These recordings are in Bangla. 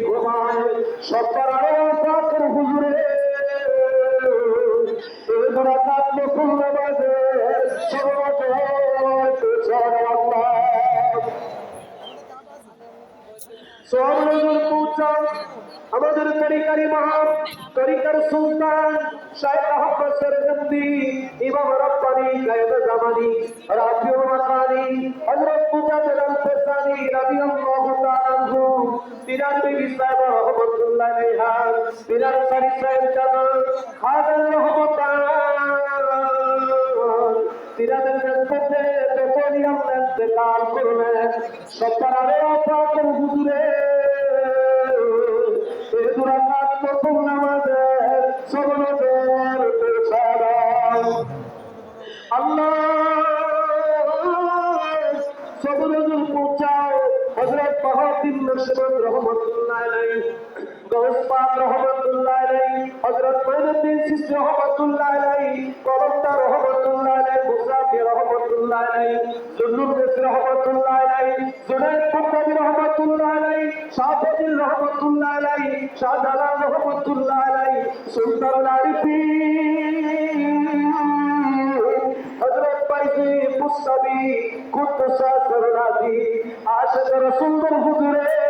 ঘুমায় সত্তর আরও পাকের হুজুরে কাটল খুলনা বাজে আমাদের তরিকারি মহান, তরিকার সুলতান শাহেদ আহমদ সরগন্দি ইমাম রব্বানি গায়েব জামানি রাবিউল মাকানি হযরত মুজাদ্দিদ আল ফেসানি রাদিয়াল্লাহু তাআলা আনহু, তিনার বিবি সাহেব রহমাতুল্লাহ আলাইহা, তিনার সারি সাহেব জামান খাদান রহমাতান তিনাদের নেতৃত্বে যতই আমরা ইন্তেকাল করবেন সত্তর আরও পাকের হুজুরে মুর্শিদ রহমাতুল্লাহ আলাইহি গৌস পাক রহমাতুল্লাহ আলাইহি, হযরত মঈনুদ্দিন চিশতি রহমাতুল্লাহ আলাইহি কলমদার রহমাতুল্লাহ আলাইহি মুসাফি রহমাতুল্লাহ আলাইহি মিসর রহমাতুল্লাহ আলাইহি জুনাইদ বুখারী রহমাতুল্লাহ আলাইহি শাহফুদ্দিন রহমাতুল্লাহ আলাইহি, শাহজালাল রহমাতুল্লাহ আলাইহি সুলতান আরিফিন হযরত পাইজি মুসাবি হুজুরে।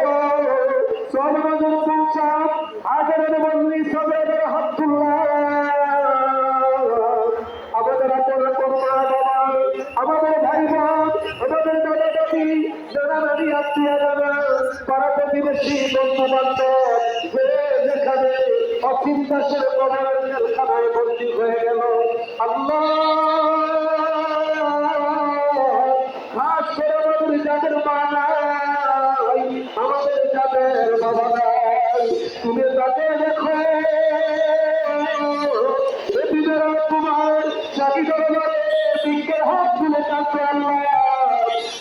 গো সর্বজন আগের বন্দি সবের হাতুল্লাহ আমাদের আপন আপন বাবা আমাদের ভাই বোন আমাদের দাদা দাদি দাদা দাদি আত্মীয় দাদা পাড়া প্রতিবেশী বন্ধু বান্ধব যে যেখানে অচিন্তাসের কবরের জেলখানায় বন্দী হয়ে গেল। আল্লাহ! খাস করে আমাদের যাদের মা তুমি তাকে দেখো বিজয় কুমার জাতি বিজ্ঞের হাত তুলে কাঁদছে আল্লাহ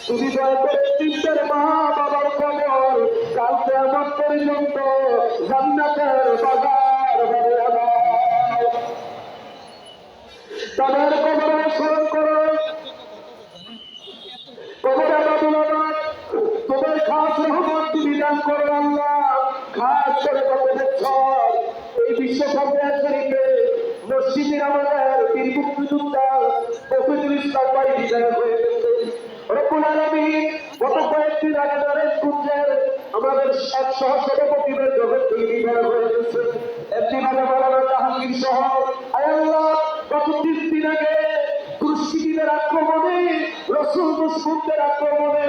তুমি দয়া করে তিনটের মা বাবার খবর কালকে আমার পর্যন্ত জান্নাতের বাজার বাড়ে আনাও। তাদের করে কবরে ছয় এই বিশ্ব শরীফে মসজিদের আমাদের বীর মুক্তিযোদ্ধা প্রফিজুল ইসলাম ভাই বিদায় হয়ে গেছে রকুল আলমী গত কয়েকদিন আগে কুঞ্জের আমাদের এক সহ সভাপতিদের জগৎ বিদায় হয়ে গেছে এমনি মানে মালানা জাহাঙ্গীর সহ। আয়াল্লাহ গত তিন দিন আগে দুষ্কৃতীদের আক্রমণে, রসুল দুষ্কৃতদের আক্রমণে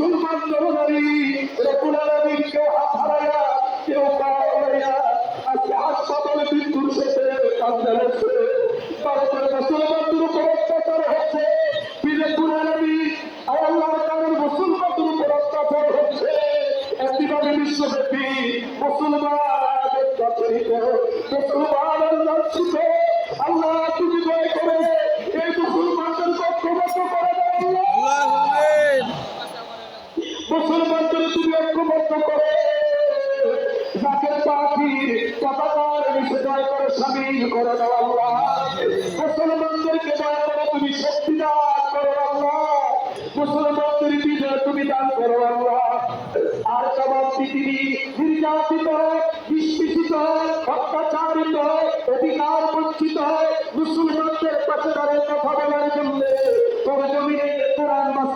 মুসলমান জনগণী রকুল আলমীর কেউ হাত হারাইয়া, কেউ পা হারাইয়া আজকে হাসপাতালে মৃত্যুর শেষে কান্দে হচ্ছে ভারতের মুসলমানদের উপর অত্যাচার হচ্ছে বিরেকুল আলমী আল্লাহ তাদের মুসলমানদের উপর অত্যাচার হচ্ছে। একইভাবে বিশ্বব্যাপী মুসলমান মুসলমান লাঞ্ছিত আল্লাহ তুমি দয়া করে, এই মুসলমানদের ঐক্যবদ্ধ করে দাও আল্লাহ। মুসলমানদের তুমি ঐক্যবদ্ধ করে। জাকের পাখির পতাকার নিষেধায় করে সামিল করে দাও আল্লাহ। মুসলমানদেরকে দয়া করে তুমি শক্তি দান করো আল্লাহ। মুসলমানদের বিজয় তুমি দান করো আল্লাহ। আর সবার পৃথিবী নির্যাতিত নিষ্পিষিত অত্যাচারিত অধিকার বঞ্চিত মুসলমানদের পাশে দাঁড়িয়ে কথা বলার জন্য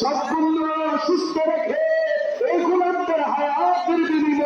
সম্পূর্ণ সুস্থ রেখে এই হায়াতের বিনিময়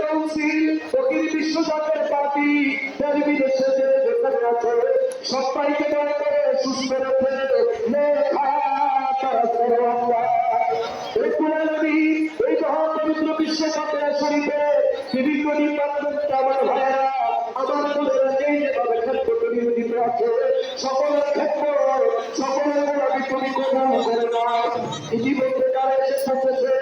কাউন্সিল, ফকির বিশ্ব জাতের পার্টি দেশ বিদেশে যেখানে আছে সবাইকে দয়া করে সকলের ক্ষেত্র, সকলের ইতিমধ্যে যারা এসে পৌঁছেছে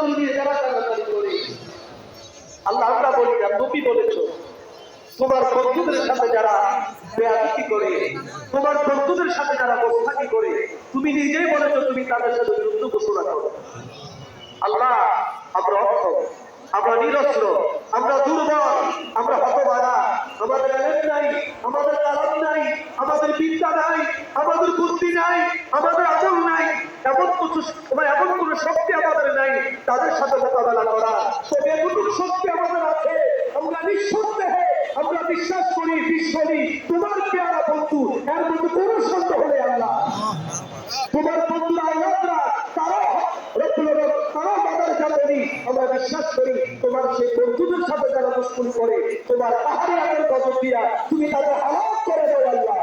তিনজনের চাকরি নিয়ে তারা করে আল্লাহ আমরা বলি না তুমি বলেছ, তোমার বন্ধুদের সাথে যারা বেয়াদতি করে, তোমার বন্ধুদের সাথে যারা বস্তাকি করে, তুমি নিজেই বলেছ তুমি তাদের সাথে যুদ্ধ ঘোষণা করো। আল্লাহ, আমরা অক্ষম আমরা নিরস্ত্র, আমরা দুর্বল, আমরা হতবারা আমাদের এলেন নাই, আমাদের কালাম নাই, আমাদের বিদ্যা নাই, আমাদের বুদ্ধি নাই, আমাদের আমল নাই, এমন কিছু মানে এমন কোনো শক্তি আমাদের নাই, তাদের সাথে মোকাবেলা করা। তবে এতটুকু শক্তি আমাদের আছে। আমরা নিঃসন্দেহে, আমরা বিশ্বাস করি বিশ্বরী তোমার পেয়ারা বন্ধু, এর মধ্যে কোনো সন্দেহ নেই আল্লাহ তোমার বন্ধুরা আল্লাহরা তারা তারা আমরা বিশ্বাস করি, তোমার সেই বন্ধুদের সাথে যারা মুশকুল করে, তোমার তুমি তাদের হালাত করে দেও আল্লাহ।